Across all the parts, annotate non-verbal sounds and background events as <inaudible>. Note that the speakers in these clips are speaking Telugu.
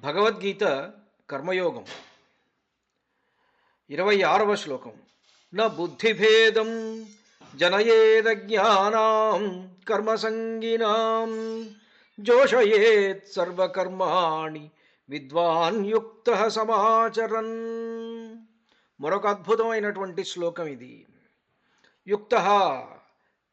భగవద్గీత కర్మయోగం. ఇరవై ఆరవ శ్లోకం. న బుద్ధిభేదం జనయేద జ్ఞానాం కర్మసంగినాం జోషయేత్ సర్వకర్మాణి విద్వాన్ యుక్త సమాచరన్. మరొక అద్భుతమైనటువంటి శ్లోకం ఇది. యుక్త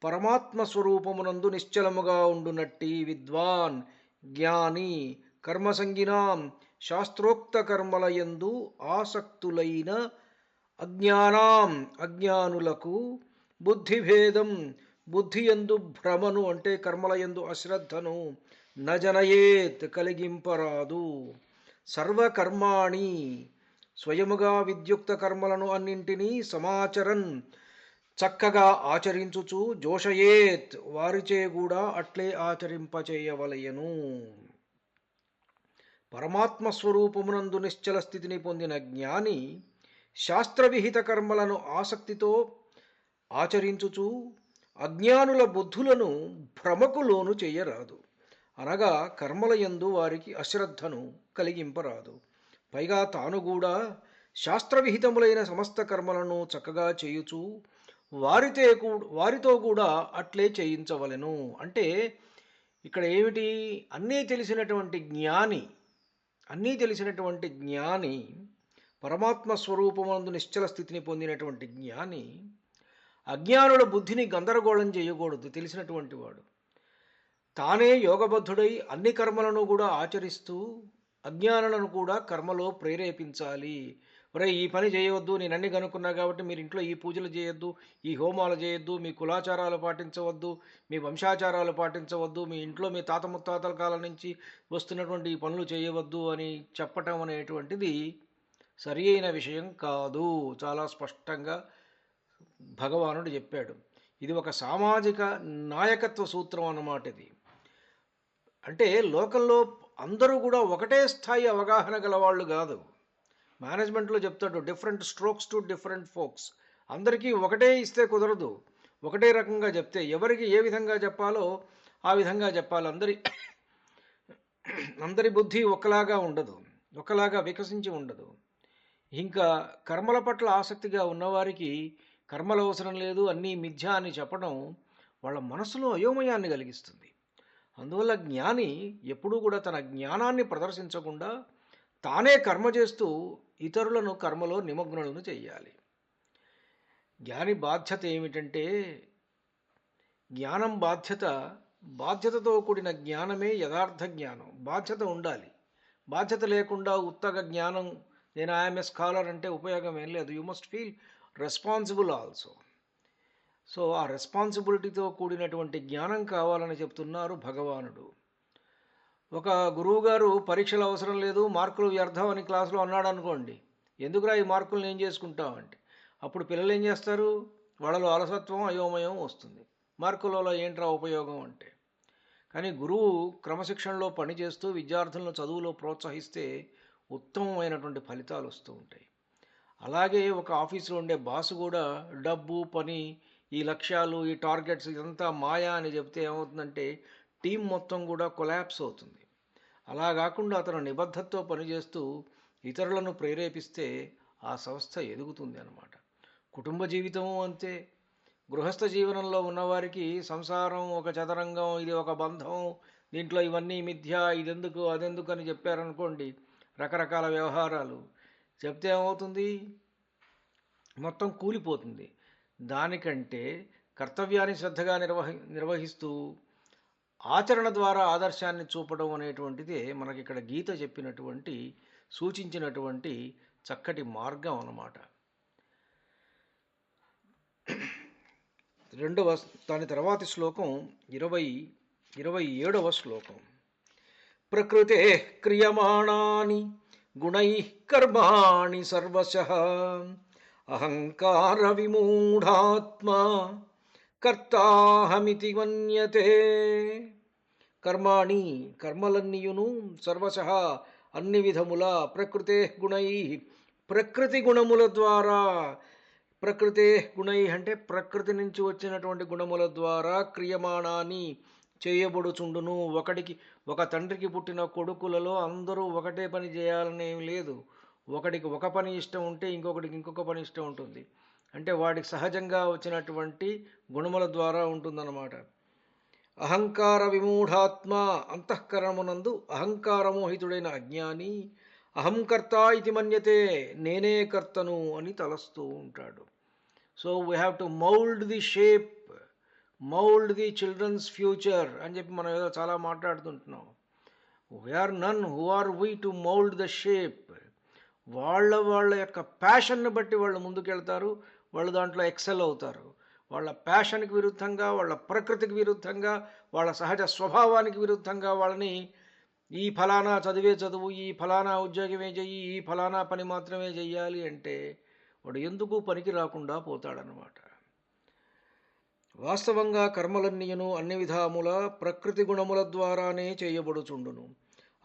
పరమాత్మ స్వరూపమునందు నిశ్చలముగా ఉండునట్టి విద్వాన్ జ్ఞాని కర్మసంగినాం శాస్త్రోక్త కర్మల యందు ఆసక్తులైన అజ్ఞానాం అజ్ఞానులకు బుద్ధిభేదం బుద్ధి ఎందు భ్రమను అంటే కర్మల యందు అశ్రద్ధను నజనయేత్ కలిగింపరాదు. సర్వకర్మాణి స్వయముగా విద్యుక్త కర్మలను అన్నింటినీ సమాచరన్ చక్కగా ఆచరించుచు జోషయేత్ వారిచే కూడా అట్లే ఆచరింపచేయవలయను పరమాత్మ స్వరూపమునందు నిశ్చల స్థితిని పొందిన జ్ఞాని శాస్త్రవిహిత కర్మలను ఆసక్తితో ఆచరించుచు అజ్ఞానుల బుద్ధులను భ్రమకు లోను చేయరాదు. అనగా కర్మల యందు వారికి అశ్రద్ధను కలిగింపరాదు. పైగా తాను కూడా శాస్త్రవిహితములైన సమస్త కర్మలను చక్కగా చేయుచు వారితే వారితో కూడా అట్లే చేయించవలెను. అంటే ఇక్కడ ఏమిటి? అన్నీ తెలిసినటువంటి జ్ఞాని అన్నీ తెలిసినటువంటి జ్ఞాని పరమాత్మ స్వరూపమందు నిశ్చల స్థితిని పొందినటువంటి జ్ఞాని అజ్ఞానుల బుద్ధిని గందరగోళం చేయకూడదు తెలిసినటువంటి వాడు. తానే యోగబద్ధుడై అన్ని కర్మలను కూడా ఆచరిస్తూ అజ్ఞానులను కూడా కర్మలో ప్రేరేపించాలి. ఒరే ఈ పని చేయవద్దు నేను అన్ని కనుక్కున్నా కాబట్టి మీరు ఇంట్లో ఈ పూజలు చేయొద్దు ఈ హోమాలు చేయొద్దు మీ కులాచారాలు పాటించవద్దు మీ వంశాచారాలు పాటించవద్దు మీ ఇంట్లో మీ తాత ముత్తాతల కాలం నుంచి వస్తున్నటువంటి ఈ పనులు చేయవద్దు అని చెప్పటం అనేటువంటిది సరి అయిన విషయం కాదు. చాలా స్పష్టంగా భగవానుడు చెప్పాడు. ఇది ఒక సామాజిక నాయకత్వ సూత్రం అన్నమాట ఇది. అంటే లోకంలో అందరూ కూడా ఒకటే స్థాయి అవగాహన గలవాళ్ళు కాదు. మేనేజ్మెంట్లో చెప్తాడు different strokes to different folks. అందరికీ ఒకటే ఇస్తే కుదరదు. ఒకటే రకంగా చెప్తే ఎవరికి ఏ విధంగా చెప్పాలో ఆ విధంగా చెప్పాలి. అందరి <clears throat> అందరి బుద్ధి ఒకలాగా ఉండదు ఒకలాగా వికసించి ఉండదు. ఇంకా కర్మల పట్ల ఆసక్తిగా ఉన్నవారికి కర్మలు అవసరం లేదు అన్నీ మిథ్య అని చెప్పడం వాళ్ళ మనసులో అయోమయాన్ని కలిగిస్తుంది. అందువల్ల జ్ఞాని ఎప్పుడూ కూడా తన జ్ఞానాన్ని ప్రదర్శించకుండా తానే కర్మ చేస్తూ ఇతరులను కర్మలో నిమగ్నులను చేయాలి. జ్ఞాని బాధ్యత ఏమిటంటే జ్ఞానం బాధ్యత బాధ్యతతో కూడిన జ్ఞానమే యథార్థ జ్ఞానం. బాధ్యత ఉండాలి. బాధ్యత లేకుండా ఉత్తగ జ్ఞానం నేను ఐఎమ్ ఏ స్కాలర్ అంటే ఉపయోగం ఏం లేదు. You must feel responsible also so ఆ రెస్పాన్సిబిలిటీతో కూడినటువంటి జ్ఞానం కావాలని చెప్తున్నారు భగవానుడు. ఒక గురువుగారు పరీక్షలు అవసరం లేదు మార్కులు వ్యర్థం అని క్లాసులో అన్నాడు అనుకోండి. ఎందుకురా ఈ మార్కులు ఏం చేసుకుంటామంటే అప్పుడు పిల్లలు ఏం చేస్తారు? వాళ్ళలో అలసత్వం అయోమయం వస్తుంది. మార్కులలో ఏంట్రా ఉపయోగం అంటే? కానీ గురువు క్రమశిక్షణలో పనిచేస్తూ విద్యార్థులను చదువులో ప్రోత్సహిస్తే ఉత్తమమైనటువంటి ఫలితాలు వస్తూ ఉంటాయి. అలాగే ఒక ఆఫీసులో ఉండే బాసు కూడా డబ్బు పని ఈ లక్ష్యాలు ఈ టార్గెట్స్ ఇదంతా మాయా అని చెప్తే ఏమవుతుందంటే టీం మొత్తం కూడా కొలాప్స్ అవుతుంది. అలా కాకుండా అతను నిబద్ధతతో పనిచేస్తూ ఇతరులను ప్రేరేపిస్తే ఆ సంస్థ ఎదుగుతుంది అన్నమాట. కుటుంబ జీవితము అంతే. గృహస్థ జీవనంలో ఉన్నవారికి సంసారం ఒక చదరంగం ఇది ఒక బంధం దీంట్లో ఇవన్నీ మిథ్య ఇదెందుకు అదెందుకు అని చెప్పారనుకోండి రకరకాల వ్యవహారాలు. చెప్తే ఏమవుతుంది? మొత్తం కూలిపోతుంది. దానికంటే కర్తవ్యాన్ని శ్రద్ధగా నిర్వహి నిర్వహిస్తూ ఆచరణ ద్వారా ఆదర్శాన్ని చూపడం అనేటువంటిదే మనకి ఇక్కడ గీత చెప్పినటువంటి సూచించినటువంటి చక్కటి మార్గం అన్నమాట. రెండవ దాని తర్వాతి శ్లోకం ఇరవై ఇరవై ఏడవ శ్లోకం. ప్రకృతే క్రియమాణాని గుణై కర్మాణి సర్వశ అహంకార విమూఢాత్మా కర్తాహమితి మన్యతే. కర్మాణి కర్మలన్నీయును సర్వశ అన్ని విధముల ప్రకృతే గుణై. ప్రకృతి గుణముల ద్వారా ప్రకృతే గుణై అంటే ప్రకృతి నుంచి వచ్చినటువంటి గుణముల ద్వారా క్రియమాణాన్ని చేయబడుచుండును. ఒకడికి ఒక తండ్రికి పుట్టిన కొడుకులలో అందరూ ఒకటే పని చేయాలనేమి లేదు. ఒకడికి ఒక పని ఇష్టం ఉంటే ఇంకొకటికి ఇంకొక పని ఇష్టం ఉంటుంది. అంటే వాడికి సహజంగా వచ్చినటువంటి గుణముల ద్వారా ఉంటుందన్నమాట. అహంకార విమూఢాత్మ అంతఃకరణమునందు అహంకారమోహితుడైన అజ్ఞాని అహంకర్త ఇది మన్యతే నేనే కర్తను అని తలస్తూ ఉంటాడు. So we have to mould the shape mould the children's future అని చెప్పి మనం ఏదో చాలా మాట్లాడుతుంటున్నాం. We are none who are we to mould the shape వాళ్ళ వాళ్ళ యొక్క ప్యాషన్ను బట్టి వాళ్ళు ముందుకెళ్తారు వాళ్ళు దాంట్లో ఎక్సెల్ అవుతారు. వాళ్ళ ప్యాషన్కి విరుద్ధంగా వాళ్ళ ప్రకృతికి విరుద్ధంగా వాళ్ళ సహజ స్వభావానికి విరుద్ధంగా వాళ్ళని ఈ ఫలానా చదివే చదువు ఈ ఫలానా ఉద్యోగమే చెయ్యి ఈ ఫలానా పని మాత్రమే చెయ్యాలి అంటే వాడు ఎందుకు పనికి రాకుండా పోతాడనమాట వాస్తవంగా కర్మలన్నీయును అన్ని విధాముల ప్రకృతి గుణముల ద్వారానే చేయబడుచుండును.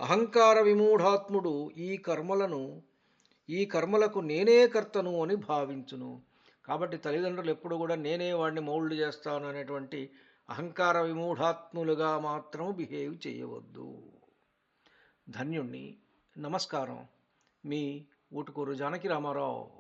అహంకార విమూఢాత్ముడు ఈ కర్మలను ఈ కర్మలకు నేనే కర్తను అని భావించును. కాబట్టి తల్లిదండ్రులు ఎప్పుడు కూడా నేనే వాడిని మౌల్డ్ చేస్తాను అనేటువంటి అహంకార విమూఢాత్ములుగా మాత్రం బిహేవ్ చేయవద్దు. ధన్యుణ్ణి. నమస్కారం. మీ ఊటుకూరు జానకి రామారావు.